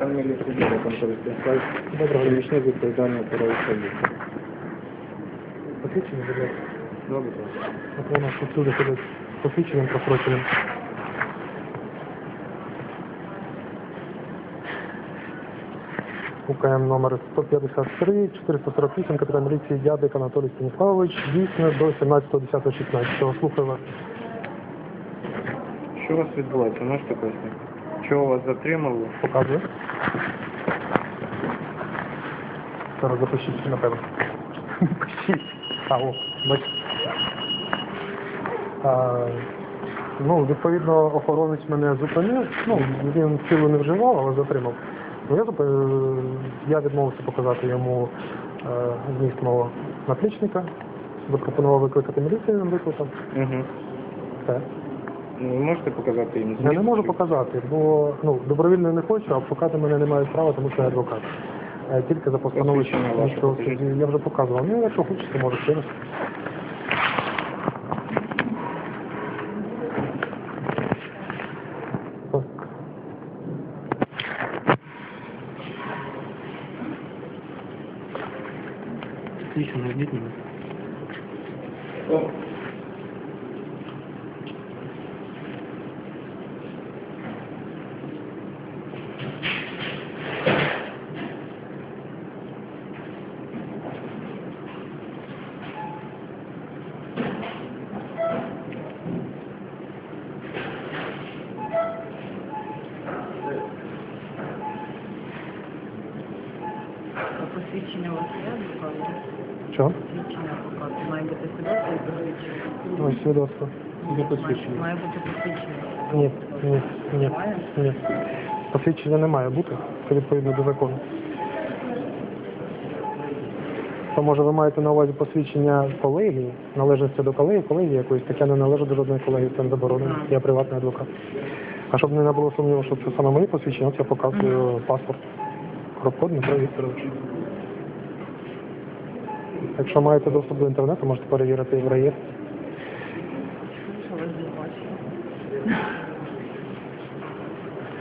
Фамілія суддя контроль Станіслав. Доброго річник відповідальний операції собі. Посвідчення, будь ласка. Добре. От вона всюди ходить з посвідченням просроченим. УКМ номер 153, 448, капітан міліції Дядик Анатолій Станіславович, дійсно до 17.10.16. Слухаю вас. Що у вас відбувається? Можете пояснити? Чого вас затримали? Показую. Зараз запишіть, напевно. Пишіть. А, о, бачите. А, ну, відповідно, охоронець мене зупинив. Ну, він силу не вживав, але затримав. Ну, я, я відмовився показати йому е, зміст мого наплічника. Запропонував викликати міліцію, він викликав. Угу. Все. Ну, ви можете показати їм Я не можу показати, бо ну, добровільно не хочу, а шукати мене не мають права, тому що я адвокат. Е, Тільки за постановою Посвідчення ваше міського покажіть. судді. Я вже показував. Ну, якщо хочете, можу ще раз. Так. Тихо, найдіть мене. А посвідчення у вас є адвоката? Що? Посвідчення адвоката. Має бути свідоцтво і посвідчення. Ось свідоцтво. Де посвідчення? Має бути посвідчення. Ні, ні, ні, ні. Посвідчення не має бути, це відповідно до закону. То може ви маєте на увазі посвідчення колегії, належності до колегії, колегії якоїсь, так я не належу до жодної колегії, це не заборонено. Я приватний адвокат. А щоб не було сумніву, що це саме мої посвідчення, от я показую паспорт. Кропко Дмитро Вікторович. Якщо маєте доступ до інтернету, можете перевірити в реєстрі.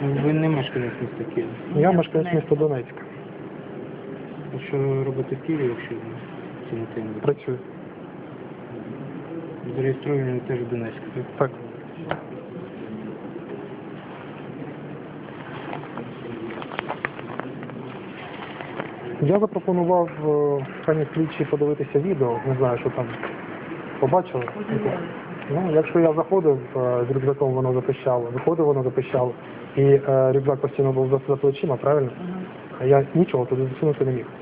Ви не мешканець міста Києва. Я мешканець міста Донецька. А що ви робите в Києві, якщо ви це не тим? Працюю. Зареєстровані теж в Донецьку, так? Так. Я запропонував е, пані слідчі подивитися відео, не знаю, що там побачили. Ну, якщо я заходив е, з рюкзаком, воно запищало, виходив, воно запищало, і е, рюкзак постійно був за, за плечима, правильно? А я нічого туди засунути не міг.